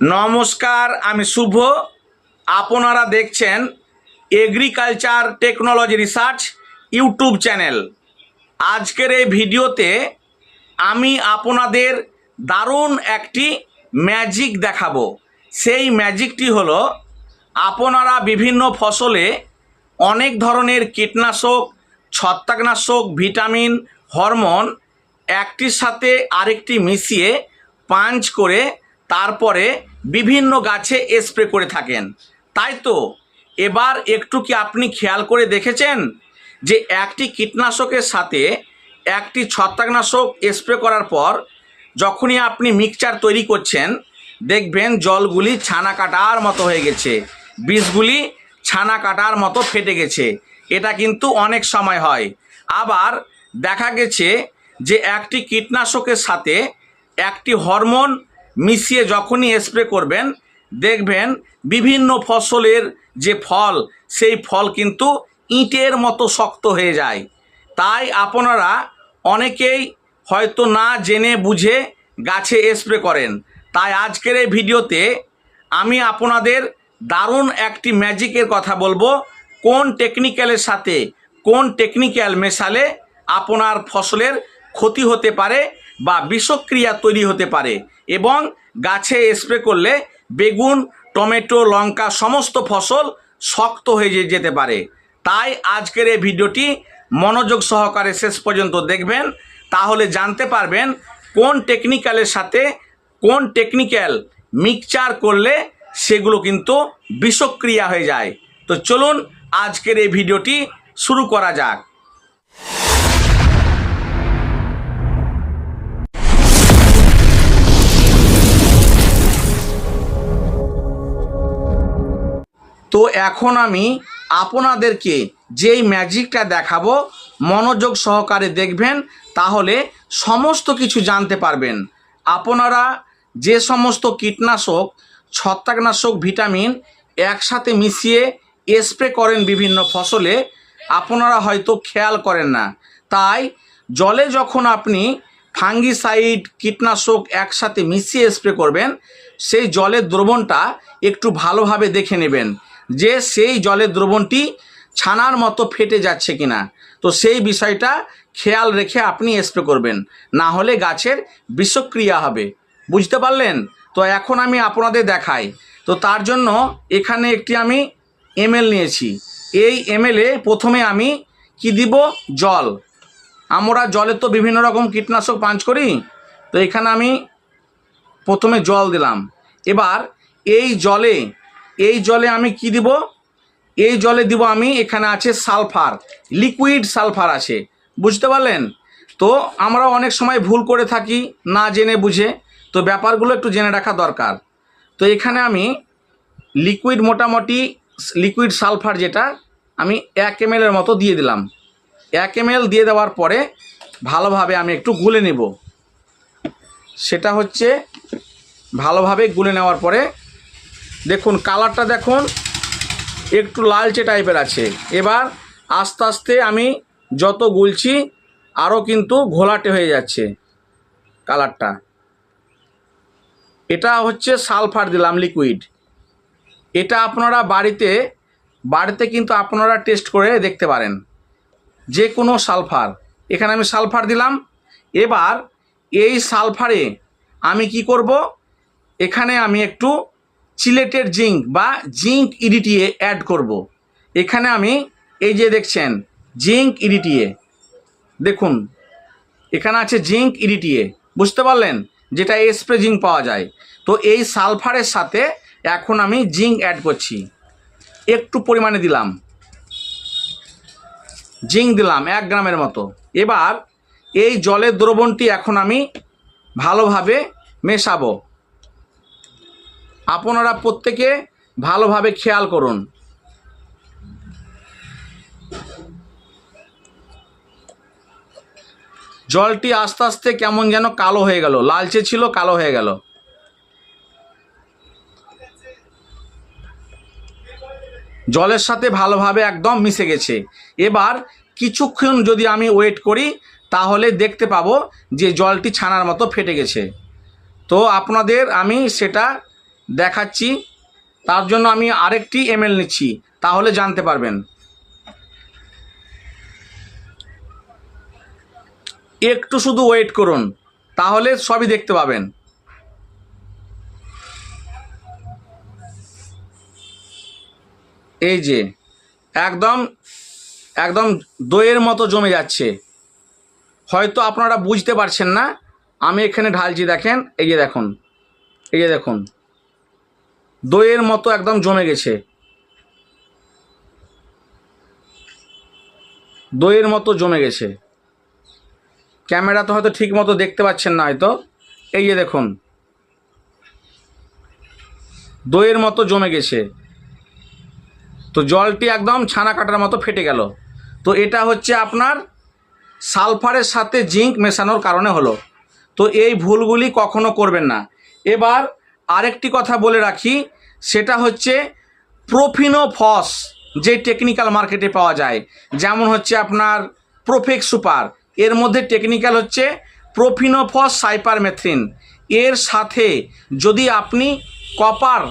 নমস্কার, আমি শুভ। আপনারা দেখছেন agriculture technology research YouTube channel আজকের এই ভিডিওতে আমি আপনাদের দারুণ একটি ম্যাজিক দেখাবো। সেই ম্যাজিকটি হলো, আপনারা বিভিন্ন ফসলে অনেক ধরনের কীটনাশক, ছত্রাকনাশক, ভিটামিন, হরমোন একটির সাথে আরেকটি মিশিয়ে পাঞ্চ করে তারপরে বিভিন্ন গাছে স্প্রে করে থাকেন। তাই তো, এবার একটু কি আপনি খেয়াল করে দেখেছেন যে একটি কীটনাশকের সাথে একটি ছত্রাকনাশক স্প্রে করার পর যখনই আপনি মিক্সচার তৈরি করছেন, দেখবেন জলগুলি ছানা কাটার মতো হয়ে গেছে, বিষগুলি ছানা কাটার মতো ফেটে গেছে। এটা কিন্তু অনেক সময় হয়। আবার দেখা গেছে যে একটি কীটনাশকের সাথে একটি হরমোন মিশিয়ে যখনই স্প্রে করবেন, দেখবেন বিভিন্ন ফসলের যে ফল, সেই ফল কিন্তু ইটের মতো শক্ত হয়ে যায়। তাই আপনারা অনেকেই হয়তো না জেনে বুঝে গাছে স্প্রে করেন। তাই আজকের এই ভিডিওতে আমি আপনাদের দারুণ একটি ম্যাজিকের কথা বলব, কোন টেকনিক্যালের সাথে, কোন টেকনিক্যাল মেশালে আপনার ফসলের ক্ষতি হতে পারে বা বিষক্রিয়া তৈরি হতে পারে এবং গাছে স্প্রে করলে বেগুন, টমেটো, লঙ্কা সমস্ত ফসল শক্ত হয়ে যেতে পারে। তাই আজকের এই ভিডিওটি মনোযোগ সহকারে শেষ পর্যন্ত দেখবেন। তাহলে জানতে পারবেন কোন টেকনিক্যালের সাথে কোন টেকনিক্যাল মিক্সচার করলে সেগুলো কিন্তু বিষক্রিয়া হয়ে যায়। তো চলুন আজকের এই ভিডিওটি শুরু করা যাক। তো এখন আমি আপনাদেরকে যেই ম্যাজিকটা দেখাবো, মনোযোগ সহকারে দেখবেন, তাহলে সমস্ত কিছু জানতে পারবেন। আপনারা যে সমস্ত কীটনাশক, ছত্রাকনাশক, ভিটামিন একসাথে মিশিয়ে স্প্রে করেন বিভিন্ন ফসলে, আপনারা হয়তো খেয়াল করেন না। তাই জলে যখন আপনি ফাঙ্গিসাইড, কীটনাশক একসাথে মিশিয়ে স্প্রে করবেন, সেই জলের দ্রবণটা একটু ভালোভাবে দেখে নেবেন। যে সেই জলের দ্রবণটি ছানার মতো ফেটে যাচ্ছে কিনা। তো সেই বিষয়টা খেয়াল রেখে আপনি স্প্রে করবেন। না হলে গাছের বিষক্রিয়া হবে। বুঝতে পারলেন? তো এখন আমি আপনাদের দেখাই। তো তার জন্য এখানে একটি আমি এমএল নিয়েছি। এই এমএলে প্রথমে আমি কি দিব? জল। আমরা জলে তো বিভিন্ন রকম কীটনাশক পাঞ্চ করি। তো এখানে আমি প্রথমে জল দিলাম। এবার এই জলে এই জলে আমি কি দিব? এই জলে দিব আমি, এখানে আছে সালফার, লিকুইড সালফার আছে, বুঝতে পারলেন? তো আমরা অনেক সময় ভুল করে থাকি, না জেনে বুঝে, তো ব্যাপারগুলো একটু জেনে রাখা দরকার। তো এখানে আমি লিকুইড মোটামুটি, লিকুইড সালফার যেটা, আমি এক এম মতো দিয়ে দিলাম। এক এম দিয়ে দেওয়ার পরে ভালোভাবে আমি একটু গুলে নেব। সেটা হচ্ছে, ভালোভাবে গুলে নেওয়ার পরে দেখুন, কালারটা দেখুন, একটু লালচে টাইপের আছে। এবার আস্তে আস্তে আমি যত গুলছি আরও কিন্তু ঘোলাটে হয়ে যাচ্ছে কালারটা। এটা হচ্ছে সালফার দিলাম লিকুইড এটা আপনারা বাড়িতে বাড়িতে কিন্তু আপনারা টেস্ট করে দেখতে পারেন। যে কোনো সালফার। এখানে আমি সালফার দিলাম। এবার এই সালফারে আমি কি করব? এখানে আমি একটু চিলেটের জিঙ্ক বা জিঙ্ক ইডিটিএ অ্যাড করব। এখানে আমি এই যে দেখছেন জিঙ্ক ইডিটিএ দেখুন, এখানে আছে জিঙ্ক ইডিটিএ বুঝতে পারলেন? যেটা স্প্রে জিঙ্ক পাওয়া যায়। তো এই সালফারের সাথে এখন আমি জিঙ্ক অ্যাড করছি। একটু পরিমাণে দিলাম। জিঙ্ক দিলাম, এক গ্রামের মতো। এবার এই জলের দ্রবণটি এখন আমি ভালোভাবে মেশাবো। আপনারা প্রত্যেকে ভালোভাবে খেয়াল করুন। জলটি আস্তে আস্তে কেমন যেন কালো হয়ে গেল, লালচে ছিল, কালো হয়ে গেল। জলের সাথে ভালোভাবে একদম মিশে গেছে। এবার কিছুক্ষণ যদি আমি ওয়েট করি, তাহলে দেখতে পাবো যে জলটি ছানার মতো ফেটে গেছে। তো আপনাদের আমি সেটা দেখাচ্ছি। তার জন্য আমি আরেকটি এমএল নিচ্ছি, তাহলে জানতে পারবেন। একটু শুধু ওয়েট করুন, তাহলে সবই দেখতে পাবেন। এই যে, একদম একদম দইয়ের মতো জমে যাচ্ছে। হয়তো আপনারা বুঝতে পারছেন না, আমি এখানে ঢালছি, দেখেন, এই যে দেখুন, এই যে দেখুন। দইয়ের মতো একদম জমে গেছে। দইয়ের মতো জমে গেছে। ক্যামেরা তো হয়তো ঠিক মতো দেখতে পাচ্ছেন না হয়তো। এই যে দেখুন। দইয়ের মতো জমে গেছে। তো জলটি একদম ছানা কাটার মতো ফেটে গেল। তো এটা হচ্ছে আপনার সালফারের সাথে জিঙ্ক মেশানোর কারণে হলো। তো এই ভুলগুলি কখনো করবেন না। এবার আরেকটি কথা বলে রাখি, সেটা হচ্ছে প্রোফিনোফস যে টেকনিক্যাল মার্কেটে পাওয়া যায়। যেমন হচ্ছে আপনার প্রোফেক্স সুপার, এর মধ্যে টেকনিক্যাল হচ্ছে প্রোফিনোফস সাইপারমেথ্রিন। এর সাথে যদি আপনি কপার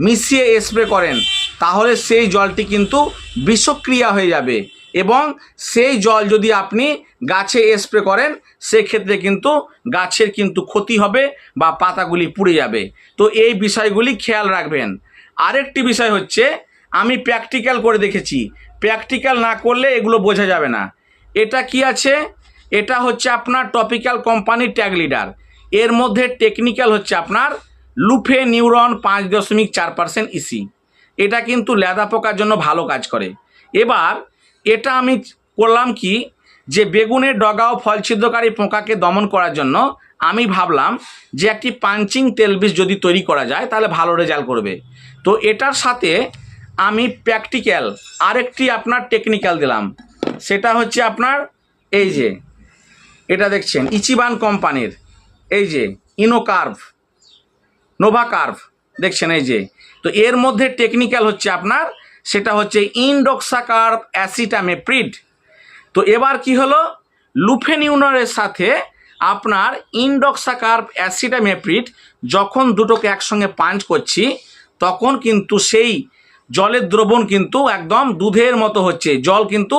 মিশিয়ে স্প্রে করেন, তাহলে সেই জলটি কিন্তু বিষক্রিয়া হয়ে যাবে। এবং সেই জল যদি আপনি গাছে স্প্রে করেন, সেক্ষেত্রে কিন্তু গাছের কিন্তু ক্ষতি হবে বা পাতাগুলি পুড়ে যাবে। তো এই বিষয়গুলি খেয়াল রাখবেন। আরেকটি বিষয় হচ্ছে, আমি প্র্যাকটিক্যাল করে দেখেছি। প্র্যাকটিক্যাল না করলে এগুলো বোঝা যাবে না। এটা কি আছে? এটা হচ্ছে আপনার টপিক্যাল কোম্পানির ট্যাগ লিডার এর মধ্যে টেকনিক্যাল হচ্ছে আপনার লুফে নিউরন পাঁচ দশমিক চার পার্সেন্ট ইসি এটা কিন্তু লেদা পোকার জন্য ভালো কাজ করে। এবার এটা আমি করলাম কি? যে বেগুনের ডগা ও ফল ছিদ্রকারী পোকাকে দমন করার জন্য আমি ভাবলাম যে একটি পাঞ্চিং তেল বীজ যদি তৈরি করা যায়, তাহলে ভালো রেজাল্ট করবে। তো এটার সাথে আমি প্র্যাকটিক্যাল আরেকটি আপনার টেকনিক্যাল দিলাম। সেটা হচ্ছে আপনার, এই যে, এটা দেখছেন ইচিবান কোম্পানির এই যে ইনোকার্ভ নোভা কার্ভ দেখছেন, এই যে। তো এর মধ্যে টেকনিক্যাল হচ্ছে আপনার সেটা হচ্ছে ইনডক্সাকার্ভ অ্যাসিটামেপ্রিড তো এবার কি হলো? লুফেনিউনারের সাথে আপনার ইনডক্সাকার্ভ অ্যাসিটামেপ্রিড যখন দুটোকে একসঙ্গে পাঞ্চ করছি, তখন কিন্তু সেই জলের দ্রবণ কিন্তু একদম দুধের মতো হচ্ছে। জল কিন্তু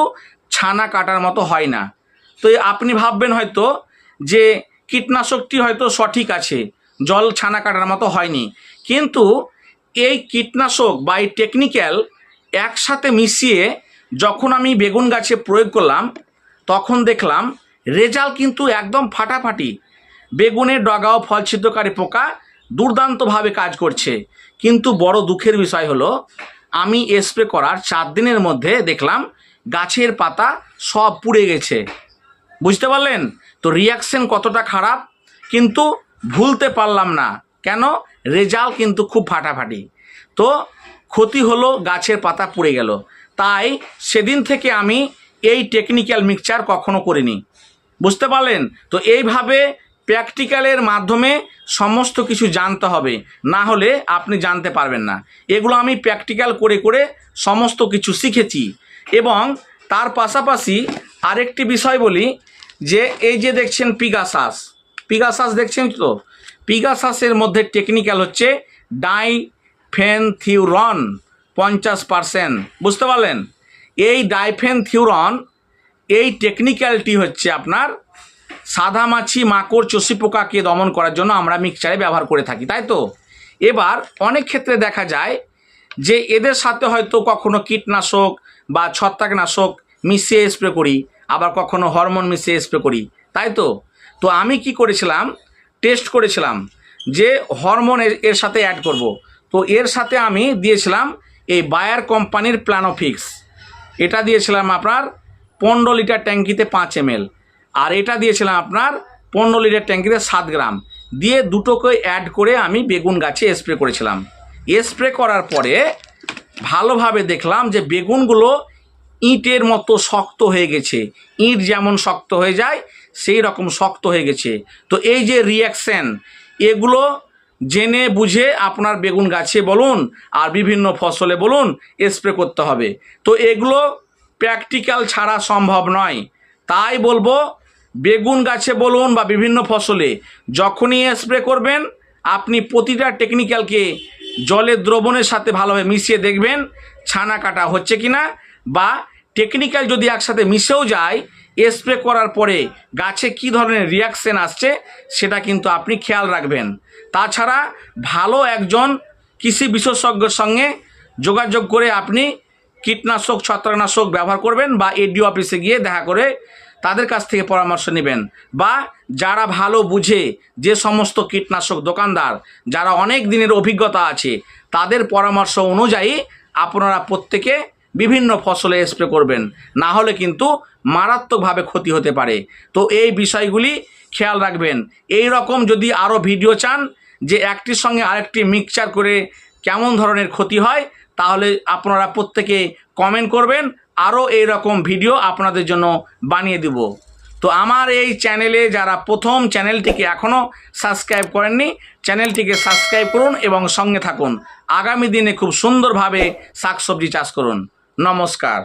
ছানা কাটার মতো হয় না। তো আপনি ভাববেন হয়তো যে কীটনাশকটি হয়তো সঠিক আছে, জল ছানা কাটার মতো হয়নি। কিন্তু এই কীটনাশক বা এই টেকনিক্যাল একসাথে মিশিয়ে যখন আমি বেগুন গাছে প্রয়োগ করলাম, তখন দেখলাম রেজাল্ট কিন্তু একদম ফাটাফাটি। বেগুনের ডগা ও ফল ছিদ্রকারী পোকা দুর্দান্তভাবে কাজ করছে। কিন্তু বড় দুঃখের বিষয় হলো, আমি স্প্রে করার চার দিনের মধ্যে দেখলাম গাছের পাতা সব পুড়ে গেছে। বুঝতে পারলেন? তো রিয়াকশন কতটা খারাপ কিন্তু ভুলতে পারলাম না। কেন? রেজাল্ট কিন্তু খুব ফাটাফাটি। তো ক্ষতি হলো, গাছের পাতা পুড়ে গেল। তাই সেদিন থেকে আমি এই টেকনিক্যাল মিক্সচার কখনো করিনি। বুঝতে পারলেন? তো এইভাবে প্র্যাকটিক্যালের মাধ্যমে সমস্ত কিছু জানতে হবে। না হলে আপনি জানতে পারবেন না। এগুলো আমি প্র্যাকটিক্যাল করে করে সমস্ত কিছু শিখেছি। এবং তার পাশাপাশি আরেকটি বিষয় বলি যে, এই যে দেখছেন পিগাসাস পিগাসাস দেখছেন তো? পিগাসাসের মধ্যে টেকনিক্যাল হচ্ছে ডাইফেনথিউরন, পঞ্চাশ পারসেন্ট বুঝতে পারলেন? এই ডাইফেনথিউরন, এই টেকনিক্যালটি হচ্ছে আপনার সাদা মাছি মাকড় চষি পোকাকে দমন করার জন্য আমরা মিক্সচারে ব্যবহার করে থাকি, তাই তো? এবার অনেক ক্ষেত্রে দেখা যায় যে এদের সাথে হয়তো কখনো কীটনাশক বা ছত্রাকনাশক মিশিয়ে স্প্রে করি, আবার কখনো হরমোন মিশিয়ে স্প্রে করি, তাই তো? তো আমি কি করেছিলাম? টেস্ট করেছিলাম যে হরমোন এর- এর সাথে অ্যাড করব। তো এর সাথে আমি দিয়েছিলাম এই বায়ার কোম্পানির প্ল্যানোফিক্স। এটা দিয়েছিলাম আপনার পনেরো লিটার ট্যাঙ্কিতে পাঁচ এম আর এটা দিয়েছিলাম আপনার পনেরো লিটার ট্যাঙ্কিতে সাত গ্রাম। দিয়ে দুটোকে অ্যাড করে আমি বেগুন গাছে স্প্রে করেছিলাম। স্প্রে করার পরে ভালোভাবে দেখলাম যে বেগুনগুলো ইটের মতো শক্ত হয়ে গেছে। ইট যেমন শক্ত হয়ে যায়, সেই রকম শক্ত হয়ে গেছে। তো এই যে রিয়াকশান এগুলো জেনে বুঝে আপনার বেগুন গাছে বলুন আর বিভিন্ন ফসলে বলুন স্প্রে করতে হবে। তো এগুলো প্র্যাকটিক্যাল ছাড়া সম্ভব নয়। তাই বলব, বেগুন গাছে বলুন বা বিভিন্ন ফসলে যখনই স্প্রে করবেন, আপনি প্রতিটা টেকনিক্যালকে জলের দ্রবণের সাথে ভালোভাবে মিশিয়ে দেখবেন, ছানা কাটা হচ্ছে কি না বা টেকনিক্যাল যদি একসাথে মিশেও যায় স্প্রে করার পরে গাছে কি ধরনের রিয়াকশন আসছে, সেটা কিন্তু আপনি খেয়াল রাখবেন। তাছাড়া ভালো একজন কৃষি বিশেষজ্ঞের সঙ্গে যোগাযোগ করে আপনি কীটনাশক, ছত্রাকনাশক ব্যবহার করবেন বা এডিও অফিসে গিয়ে দেখা করে তাদের কাছ থেকে পরামর্শ নেবেন। বা যারা ভালো বুঝে যে সমস্ত কীটনাশক দোকানদার, যারা অনেক দিনের অভিজ্ঞতা আছে, তাদের পরামর্শ অনুযায়ী আপনারা প্রত্যেকে বিভিন্ন ফসলে স্প্রে করবেন। না হলে কিন্তু মারাত্মকভাবে ক্ষতি হতে পারে। তো এই বিষয়গুলি খেয়াল রাখবেন। এই রকম যদি আরও ভিডিও চান যে একটির সঙ্গে আরেকটি মিক্সচার করে কেমন ধরনের ক্ষতি হয়, তাহলে আপনারা প্রত্যেকে কমেন্ট করবেন। আরও এই রকম ভিডিও আপনাদের জন্য বানিয়ে দিব। তো আমার এই চ্যানেলে যারা প্রথম চ্যানেলটিকে এখনও সাবস্ক্রাইব করেননি চ্যানেলটিকে সাবস্ক্রাইব করুন এবং সঙ্গে থাকুন। আগামী দিনে খুব সুন্দরভাবে শাকসবজি চাষ করুন। নমস্কার